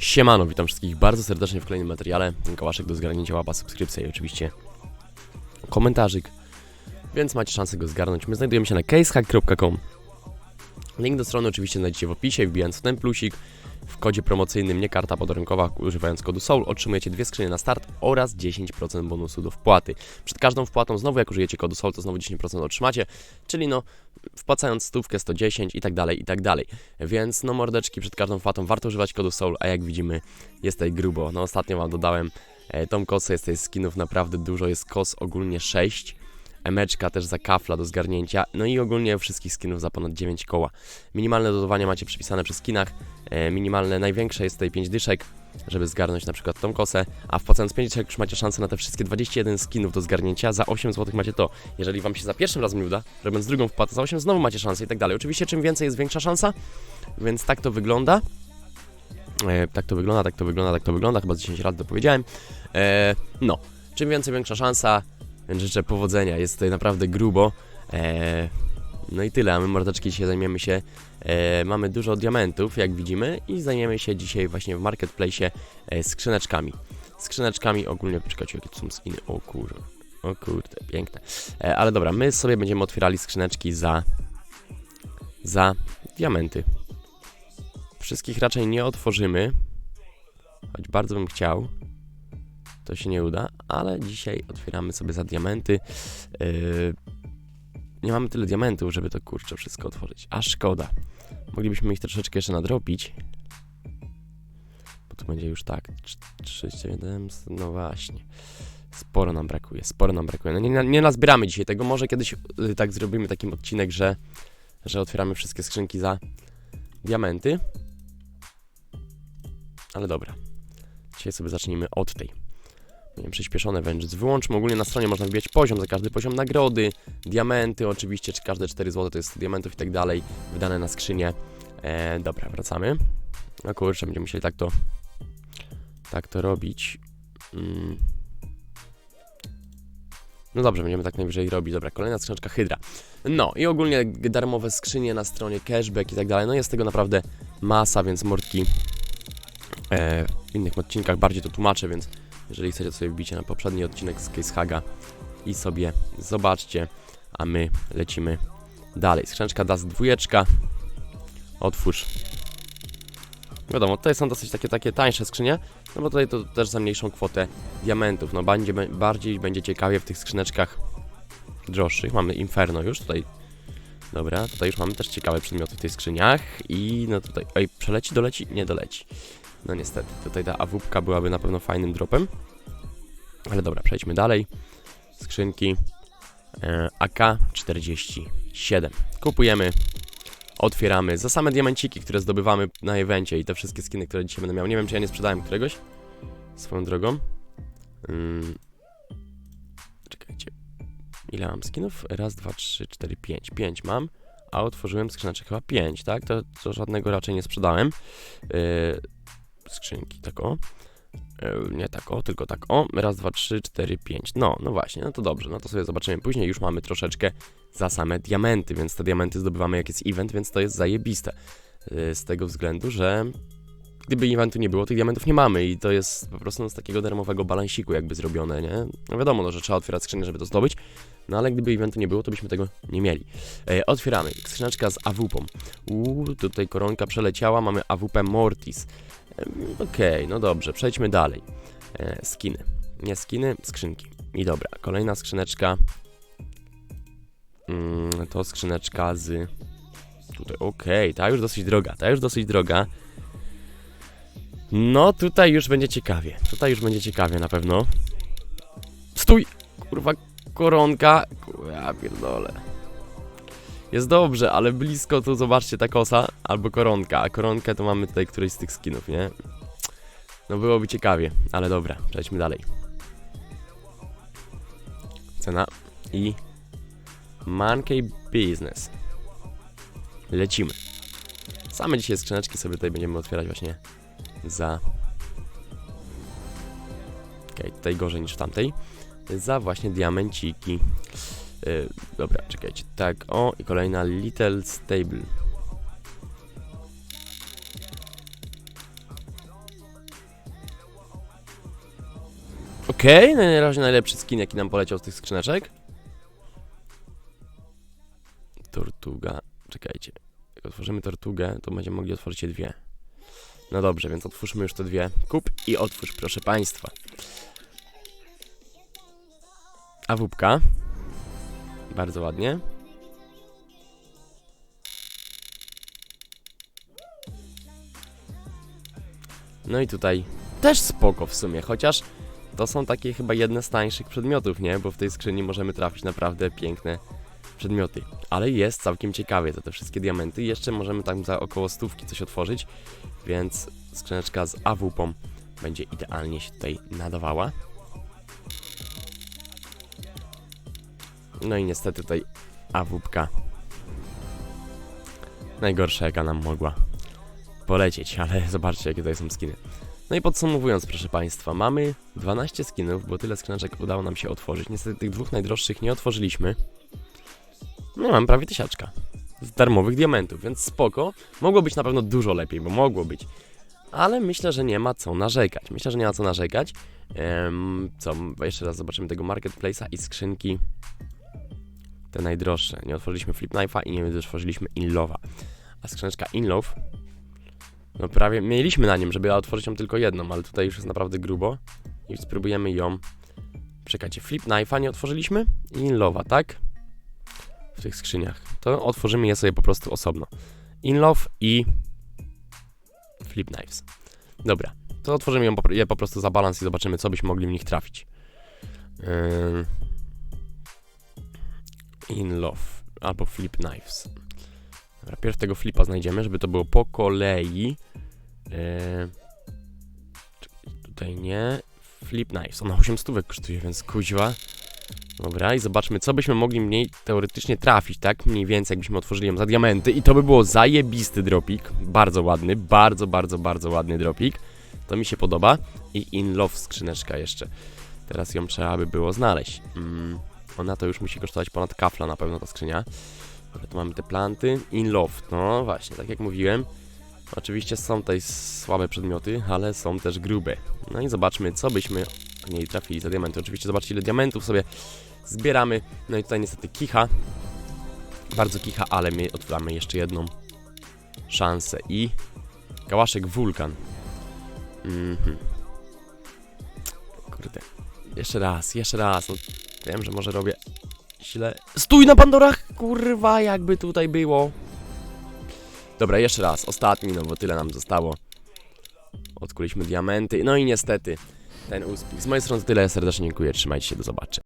Siemano, witam wszystkich bardzo serdecznie w kolejnym materiale. Kołaszek do zgarnięcia łapa, subskrypcja i oczywiście komentarzyk, więc macie szansę go zgarnąć. My znajdujemy się na casehack.com. Link do strony oczywiście znajdziecie w opisie, wbijając w ten plusik. W kodzie promocyjnym nie karta podrękowa, używając kodu SOUL otrzymujecie dwie skrzynie na start oraz 10% bonusu do wpłaty. Przed każdą wpłatą znowu jak użyjecie kodu SOUL to znowu 10% otrzymacie, czyli no wpłacając stówkę 110 i tak dalej, i tak dalej. Więc no mordeczki, przed każdą wpłatą warto używać kodu SOUL, a jak widzimy jest tutaj grubo. No ostatnio Wam dodałem e, tą kosę, jest tutaj skinów naprawdę dużo, jest kos ogólnie 6. Emeczka też za kafla do zgarnięcia, no i ogólnie wszystkich skinów za ponad 9 koła. Minimalne dodawania macie przypisane przy skinach, e, minimalne, największe jest tutaj 5 dyszek, żeby zgarnąć na przykład tą kosę, a wpłacając 5 dyszek już macie szansę na te wszystkie 21 skinów do zgarnięcia, za 8 zł macie to. Jeżeli Wam się za pierwszym razem nie uda, robiąc drugą wpłatę za 8 znowu macie szansę i tak dalej. Oczywiście czym więcej jest większa szansa, więc tak to wygląda. E, tak to wygląda, tak to wygląda, tak to wygląda, chyba z 10 razy to powiedziałem. E, no, czym więcej, większa szansa, życzę powodzenia, jest tutaj naprawdę grubo. E, no i tyle, a my mordeczki dzisiaj zajmiemy się, e, mamy dużo diamentów, jak widzimy, i zajmiemy się dzisiaj właśnie w marketplace e, skrzyneczkami. Skrzyneczkami ogólnie, czekajcie, jakie to są skiny, o kurwa, o kurde, piękne. E, ale dobra, my sobie będziemy otwierali skrzyneczki za, za diamenty. Wszystkich raczej nie otworzymy, choć bardzo bym chciał. To się nie uda, ale dzisiaj otwieramy sobie za diamenty. Yy, nie mamy tyle diamentów, żeby to kurczę wszystko otworzyć. A szkoda. Moglibyśmy ich troszeczkę jeszcze nadrobić. Bo tu będzie już tak. 3, 7, no właśnie. Sporo nam brakuje, sporo nam brakuje. No nie, nie nazbieramy dzisiaj tego. Może kiedyś y, tak zrobimy taki odcinek, że, że otwieramy wszystkie skrzynki za diamenty. Ale dobra. Dzisiaj sobie zacznijmy od tej. Nie wiem, przyspieszone Vengeance. Wyłączmy ogólnie na stronie można wbijać poziom, za każdy poziom nagrody, diamenty oczywiście, czy każde 4 zł to jest 100 diamentów i tak dalej, wydane na skrzynię. E, dobra, wracamy. No kurczę, będziemy musieli tak to tak to robić. Mm. No dobrze, będziemy tak najwyżej robić. Dobra, kolejna skrzyneczka Hydra. No i ogólnie darmowe skrzynie na stronie, cashback i tak dalej. No jest tego naprawdę masa, więc mordki e, w innych odcinkach bardziej to tłumaczę, więc jeżeli chcecie sobie wbicie na poprzedni odcinek z Case Haga i sobie zobaczcie, a my lecimy dalej. Skrzyneczka DAS dwójeczka. Otwórz. Wiadomo, tutaj są dosyć takie, takie tańsze skrzynie, no bo tutaj to też za mniejszą kwotę diamentów. No będzie, bardziej będzie ciekawie w tych skrzyneczkach droższych. Mamy Inferno już tutaj. Dobra, tutaj już mamy też ciekawe przedmioty w tych skrzyniach i no tutaj, oj, przeleci, doleci? Nie doleci. No niestety, tutaj ta awupka byłaby na pewno fajnym dropem. Ale dobra, przejdźmy dalej. Skrzynki e, AK-47. Kupujemy, otwieramy. Za same diamenciki, które zdobywamy na evencie i te wszystkie skiny, które dzisiaj będę miał. Nie wiem, czy ja nie sprzedałem któregoś. Swoją drogą. Hmm. Czekajcie. Ile mam skinów? Raz, dwa, trzy, cztery, pięć. Pięć mam. A otworzyłem skrzyneczek chyba pięć, tak? To, to żadnego raczej nie sprzedałem. Yy, skrzynki, tak o. E, nie tak o, tylko tak o. Raz, dwa, trzy, cztery, pięć. No, no właśnie, no to dobrze, no to sobie zobaczymy później. Już mamy troszeczkę za same diamenty, więc te diamenty zdobywamy jak jest event, więc to jest zajebiste. E, z tego względu, że gdyby eventu nie było, tych diamentów nie mamy i to jest po prostu no, z takiego darmowego balansiku jakby zrobione, nie? No wiadomo, no, że trzeba otwierać skrzynię, żeby to zdobyć, no ale gdyby eventu nie było, to byśmy tego nie mieli. E, otwieramy. Skrzyneczka z AWP-ą. Uuu, tutaj koronka przeleciała, mamy AWP Mortis. Okej, okay, no dobrze, przejdźmy dalej. E, skiny. Nie skiny, skrzynki. I dobra, kolejna skrzyneczka. Mm, to skrzyneczka z... Tutaj, okej, okay, ta już dosyć droga, ta już dosyć droga. No, tutaj już będzie ciekawie. Tutaj już będzie ciekawie na pewno. Stój! Kurwa, koronka. Kurwa, pierdolę. Jest dobrze, ale blisko tu zobaczcie ta kosa albo koronka, a koronkę to mamy tutaj któryś z tych skinów, nie? No byłoby ciekawie, ale dobra, przejdźmy dalej. Cena i Monkey Business. Lecimy. Same dzisiaj skrzyneczki sobie tutaj będziemy otwierać właśnie za... Okej, okay, tutaj gorzej niż tamtej. Za właśnie diamenciki. Y, dobra, czekajcie. Tak, o i kolejna Little Stable. Okej, no okay, na razie najlepszy skin, jaki nam poleciał z tych skrzyneczek. Tortuga. Czekajcie. Jak otworzymy tortugę, to będziemy mogli otworzyć je dwie. No dobrze, więc otwórzmy już te dwie. Kup i otwórz, proszę Państwa. A wubka. Bardzo ładnie. No i tutaj też spoko w sumie, chociaż to są takie chyba jedne z tańszych przedmiotów, nie? Bo w tej skrzyni możemy trafić naprawdę piękne przedmioty. Ale jest całkiem ciekawie za te wszystkie diamenty. Jeszcze możemy tam za około stówki coś otworzyć, więc skrzyneczka z AWP będzie idealnie się tutaj nadawała. No i niestety tutaj AWP najgorsza jaka nam mogła polecieć, ale zobaczcie jakie tutaj są skiny. No i podsumowując, proszę Państwa, mamy 12 skinów, bo tyle skrzyneczek udało nam się otworzyć. Niestety tych dwóch najdroższych nie otworzyliśmy. No mam prawie tysiaczka z darmowych diamentów, więc spoko. Mogło być na pewno dużo lepiej, bo mogło być. Ale myślę, że nie ma co narzekać. Myślę, że nie ma co narzekać. Ehm, co, jeszcze raz zobaczymy tego marketplace'a i skrzynki te najdroższe. Nie otworzyliśmy Flip Knife'a i nie otworzyliśmy Inlowa. A skrzyneczka Inlove no prawie mieliśmy na nim, żeby otworzyć ją tylko jedną, ale tutaj już jest naprawdę grubo. I spróbujemy ją. Czekajcie, Flip Knife'a nie otworzyliśmy? I Inlowa, tak? W tych skrzyniach. To otworzymy je sobie po prostu osobno. Inlove i Flip Knives. Dobra, to otworzymy je po prostu za balans i zobaczymy, co byśmy mogli w nich trafić. Yy... Inlove albo Flip Knives. Dobra, pierw tego flipa znajdziemy, żeby to było po kolei. Eee, tutaj nie. Flip knives. Ona 8 stówek kosztuje, więc kuźwa. Dobra, i zobaczmy, co byśmy mogli mniej teoretycznie trafić, tak? Mniej więcej, jakbyśmy otworzyli ją za diamenty. I to by było zajebisty dropik. Bardzo ładny, bardzo, bardzo, bardzo ładny dropik. To mi się podoba. I in love skrzyneczka jeszcze. Teraz ją trzeba by było znaleźć. Mm, ona to już musi kosztować ponad kafla na pewno ta skrzynia. Dobra, tu mamy te planty. In loft, no właśnie, tak jak mówiłem. Oczywiście są tutaj słabe przedmioty, ale są też grube. No i zobaczmy, co byśmy w niej trafili za diamenty. Oczywiście zobaczcie, ile diamentów sobie zbieramy. No i tutaj niestety kicha. Bardzo kicha, ale my otwieramy jeszcze jedną szansę. I kałaszek wulkan. Mhm. Kurde. Jeszcze raz, jeszcze raz. No, wiem, że może robię źle. Stój na Pandorach! Kurwa, jakby tutaj było. Dobra, jeszcze raz, ostatni, no bo tyle nam zostało. Odkuliśmy diamenty, no i niestety ten uspich. Z mojej strony tyle, serdecznie dziękuję, trzymajcie się, do zobaczenia.